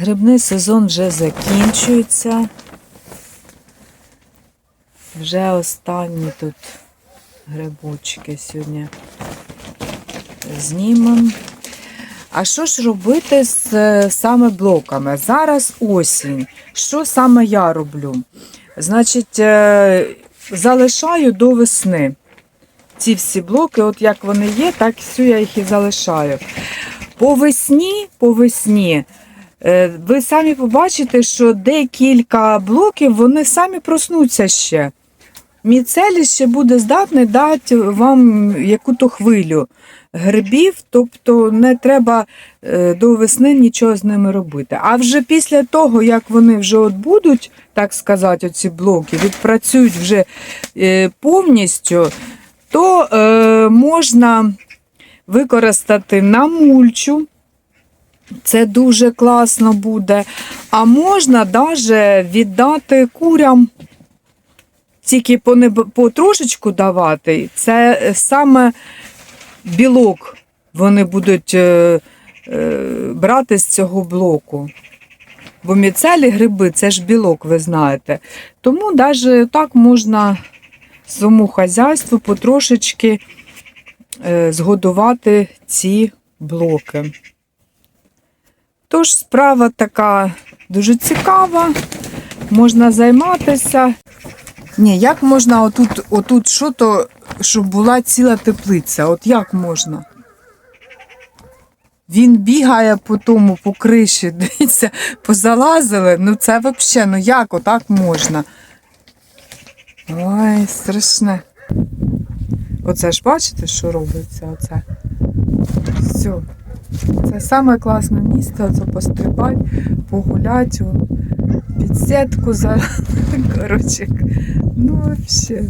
Грибний сезон вже закінчується. Вже останні тут грибочки сьогодні знімемо. А що ж робити з е, саме блоками? Зараз осінь. Що саме я роблю? Значить, е, залишаю до весни. Ці всі блоки, от як вони є, так всю я їх і залишаю. По весні, по весні, ви самі побачите, що декілька блоків вони самі проснуться ще. Міцелій ще буде здатний дати вам яку-то хвилю грибів, тобто не треба е, до весни нічого з ними робити. А вже після того, як вони вже от будуть, так сказати, оці блоки, відпрацюють вже е, повністю, то е, можна використати на мульчу. Це дуже класно буде. А можна навіть віддати курям, тільки по, по трошечку давати. Це саме білок вони будуть е, е, брати з цього блоку. Бо міцелі гриби це ж білок, ви знаєте. Тому навіть так можна своєму хазяйству потрошечки е, згодувати ці блоки. Тож справа така дуже цікава, можна займатися. Ні, як можна отут, отут що то, щоб була ціла теплиця? От як можна? Він бігає по тому, по криші, дивіться, позалазили. Ну це взагалі, ну як отак можна? Ой, страшне. Оце ж бачите, що робиться? Оце. Все. Це саме класне місце, це пострибати, погуляти, під сітку за. Коротше, ну взагалі.